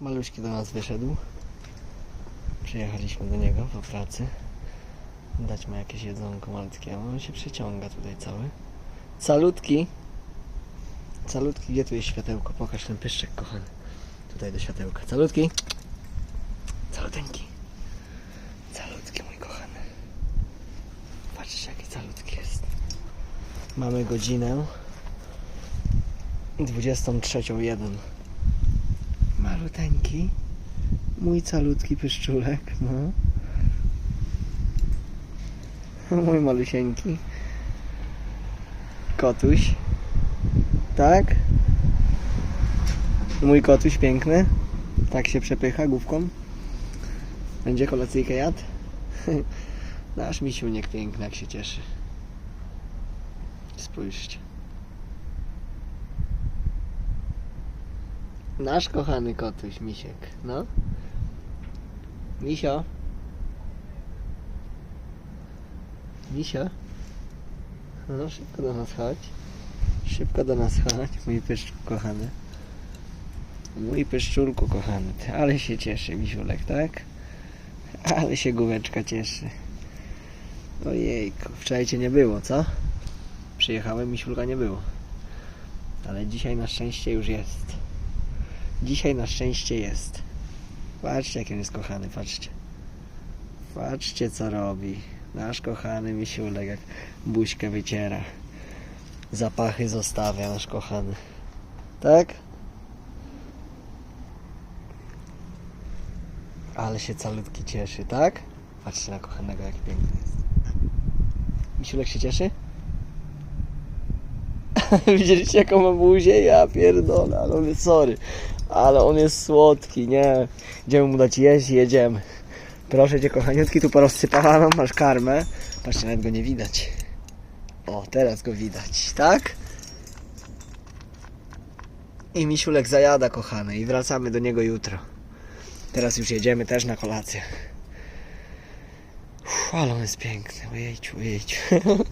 Maluśki do nas wyszedł. Przyjechaliśmy do niego po pracy. Dać mu jakieś jedzonko malutkie. On się przeciąga tutaj cały. Salutki. Salutki, gdzie tu jest światełko? Pokaż ten pyszczek, kochany. Tutaj do światełka. Salutki. Caluteńki. Calutki, mój kochany. Patrzcie, jaki calutki jest. Mamy godzinę 23.01. Maluteńki. Mój calutki pyszczulek, no. Mój malusieńki. Kotuś. Tak? Mój kotuś piękny. Tak się przepycha główką. Będzie kolacyjkę jadł? Nasz misiuniek piękny, jak się cieszy. Spójrzcie. Nasz kochany kotuś, misiek, no. Misio. Misio. No, szybko do nas chodź. Szybko do nas chodź, mój pyszczuk kochany. Mój pyszczulku kochany, ty, ale się cieszy misiulek, tak? Ale się główeczka cieszy. Ojejku, wczoraj cię nie było, co? Przyjechałem, misiulka nie było. Ale dzisiaj na szczęście już jest. Dzisiaj na szczęście jest. Patrzcie, jak on jest kochany, patrzcie. Patrzcie, co robi. Nasz kochany misiulek, jak buźkę wyciera. Zapachy zostawia, nasz kochany. Tak? Ale się calutki cieszy, tak? Patrzcie na kochanego, jak piękny jest. Misiulek się cieszy? Widzieliście jaką ma buzię? Ja pierdolę, ale sorry. Ale on jest słodki, nie? Idziemy mu dać jeść jedziemy. Proszę cię kochaniutki, tu porozsypano, masz karmę. Patrzcie, nawet go nie widać. O, teraz go widać, tak? I misiulek zajada, kochany, i wracamy do niego jutro. Teraz już jedziemy też na kolację. Uff, ale on jest piękny, ojejciu, ojejciu.